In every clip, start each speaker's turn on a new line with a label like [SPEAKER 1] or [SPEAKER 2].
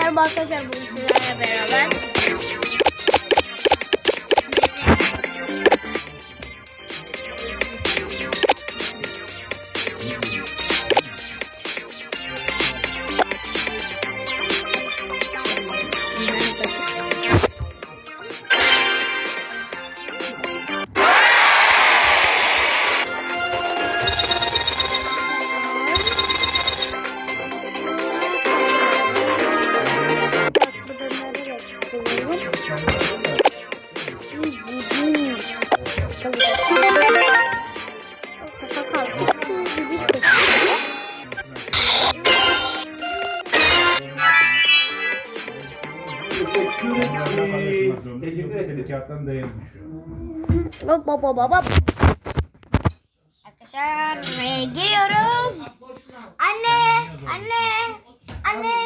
[SPEAKER 1] merhaba arkadaşlar bugün sizlerle beraber.
[SPEAKER 2] Teşekkür ederim. Kağıttan değer düşüyor.
[SPEAKER 1] Hop hop hop hop. hop. Arkadaşlar ve giriyoruz. Anne, anne, anne.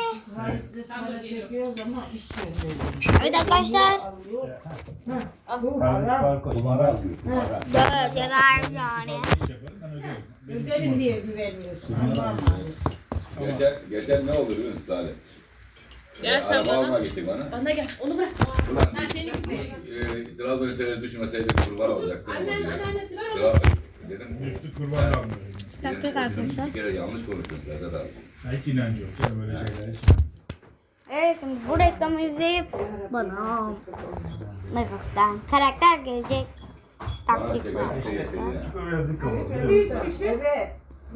[SPEAKER 1] Evet arkadaşlar. Dört ya da yani.
[SPEAKER 2] Öderim.
[SPEAKER 3] Diye
[SPEAKER 4] alıyor.
[SPEAKER 5] Geçen, geçen ne oldu biliyor musun Salih?
[SPEAKER 6] Gel sen
[SPEAKER 5] Araba
[SPEAKER 6] bana.
[SPEAKER 5] gittik bana.
[SPEAKER 6] Bana gel. Onu bırak.
[SPEAKER 5] Ulan
[SPEAKER 6] Sen seni
[SPEAKER 5] e, Trabzon'u seyre düşmeseydik kurban olacaktı.
[SPEAKER 6] Annen anneannesi ver onu.
[SPEAKER 5] Trabzon dedim.
[SPEAKER 2] Düştü kurban.
[SPEAKER 1] Taktik
[SPEAKER 5] dedim,
[SPEAKER 1] arkadaşlar.
[SPEAKER 5] Bir kere yanlış konuştum Vedat abi.
[SPEAKER 2] Hiç inancı yok canım öyle şeylere.
[SPEAKER 1] Evet şimdi bu reklamı izleyip bana Megas'tan karakter gelecek.
[SPEAKER 5] Bana
[SPEAKER 1] Taktik var
[SPEAKER 5] çeken şey istedi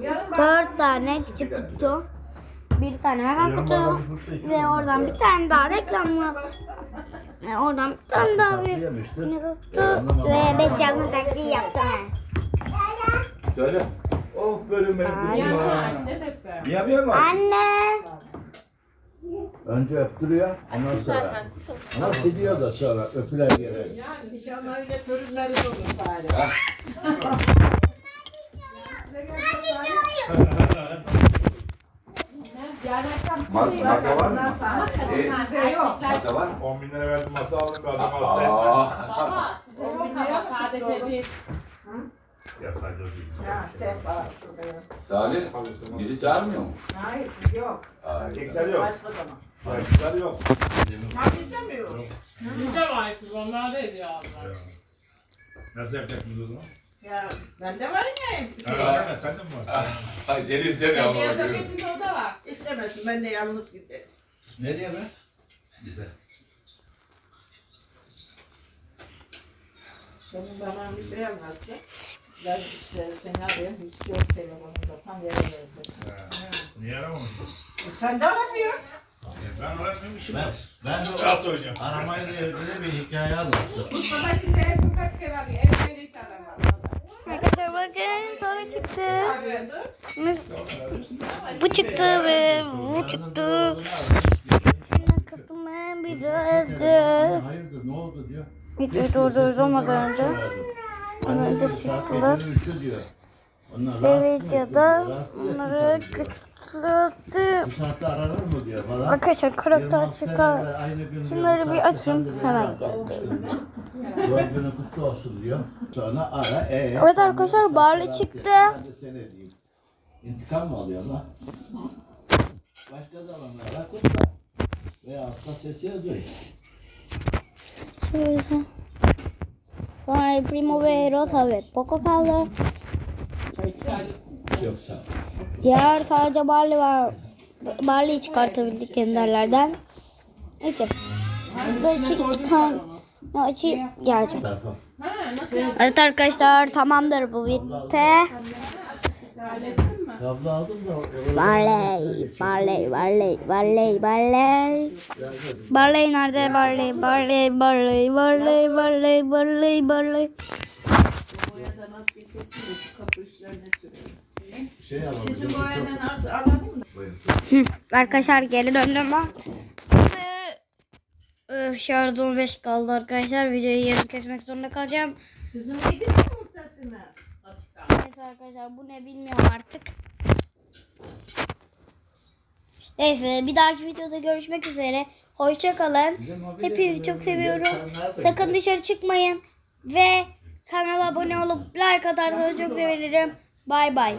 [SPEAKER 5] ya.
[SPEAKER 1] Dört tane küçük kutu. Bir tane mega kutu. Ve oradan bir tane daha reklamlı. Ve oradan bir tane daha bir mega kutu. Ve beş yazma taktiği yaptım.
[SPEAKER 5] Söyle. Of bölüm
[SPEAKER 6] desem.
[SPEAKER 5] Yapıyor mu?
[SPEAKER 1] Anne.
[SPEAKER 4] Önce öptürüyor, ondan sonra. Ama gidiyor da sonra öpüler yere.
[SPEAKER 3] Yani inşallah öyle torunları olur bari.
[SPEAKER 5] Ma- masa var mı?
[SPEAKER 6] Erkekler.
[SPEAKER 5] Masa var.
[SPEAKER 2] 10 bin lira verdim masa aldım kaldım hastaya.
[SPEAKER 5] Aa.
[SPEAKER 6] Baba size yok ama sadece bir.
[SPEAKER 2] Ya sadece ödeyim.
[SPEAKER 3] Ya yok.
[SPEAKER 5] Salih bizi çağırmıyor mu?
[SPEAKER 3] Hayır yok.
[SPEAKER 5] Ay,
[SPEAKER 2] Erkekler yok.
[SPEAKER 3] Başka zaman.
[SPEAKER 2] Erkekler yok.
[SPEAKER 6] Bizde varsınız onlar da ediyor abla.
[SPEAKER 2] Nasıl yapacaksınız o zaman?
[SPEAKER 3] Ya bende var ya.
[SPEAKER 2] Ha, sen de mi varsın?
[SPEAKER 5] Ay seni istemiyor ama.
[SPEAKER 6] Hediye
[SPEAKER 5] bakıyorum.
[SPEAKER 6] paketinde o da var.
[SPEAKER 3] İstemesin ben de yalnız giderim.
[SPEAKER 4] Nereye be? Bize.
[SPEAKER 3] Senin bana bir şey anlattı. Ben işte seni arıyorum hiç yok telefonumda tam yere verdim.
[SPEAKER 2] Niye aramamışsın?
[SPEAKER 3] E sen de aramıyorsun.
[SPEAKER 2] Ya Ben aramayayım
[SPEAKER 4] Ben, ben de
[SPEAKER 2] Rahat oynuyorum.
[SPEAKER 4] aramayla ilgili bir hikaye anlattım.
[SPEAKER 6] Mustafa şimdi ev sokak aramaz.
[SPEAKER 1] Arkadaşlar bakın sonra çıktı. Mis- Bu çıktı ve bu çıktı.
[SPEAKER 4] Ne oldu diyor.
[SPEAKER 1] Videoyu durdurmadan önce. Onlar da çıktılar.
[SPEAKER 4] Onlar
[SPEAKER 1] Ve videoda onları
[SPEAKER 4] falan.
[SPEAKER 1] Arkadaşlar karakter
[SPEAKER 4] 26
[SPEAKER 1] çıkar. Şunları bir açayım, hemen geldim.
[SPEAKER 4] Doğum günün kutlu olsun diyor. Sonra ara. E,
[SPEAKER 1] Evet arkadaşlar, Barley çıktı.
[SPEAKER 4] De seni edeyim. İntikam mı alıyorsun lan? Başka zamanlarda kutla. Veya hafta sesini duy.
[SPEAKER 1] Şöyle. Sonra el primo ve Rosa ve Poco kaldı.
[SPEAKER 4] Yoksa.
[SPEAKER 1] Diğer sadece Barley var. Barley'i çıkartabildik enderlerden. Neyse. Burada iki, iki tane açayım gelecek.
[SPEAKER 4] Tarafa.
[SPEAKER 6] Ha nasıl
[SPEAKER 1] Evet arkadaşlar tamamdır bu bitti. Barley, Barley, Barley, Barley, Barley. Barley nerede? Barley, Barley, Barley, Barley, Barley, Barley, Barley.
[SPEAKER 4] Şey.
[SPEAKER 3] Sizin boyadan az alalım mı?
[SPEAKER 1] Arkadaşlar geri döndüm ben. Şarjı 15 kaldı arkadaşlar. Videoyu yarım kesmek zorunda kalacağım.
[SPEAKER 6] Kızım yedin mi ortasını?
[SPEAKER 1] Neyse arkadaşlar bu ne bilmiyorum artık. Neyse bir dahaki videoda görüşmek üzere. Hoşça kalın.
[SPEAKER 4] Bizim mobilya
[SPEAKER 1] Hepinizi çok seviyorum. Sakın dışarı çıkmayın. Ve kanala abone olup like atarsanız çok sevinirim. Bay bay.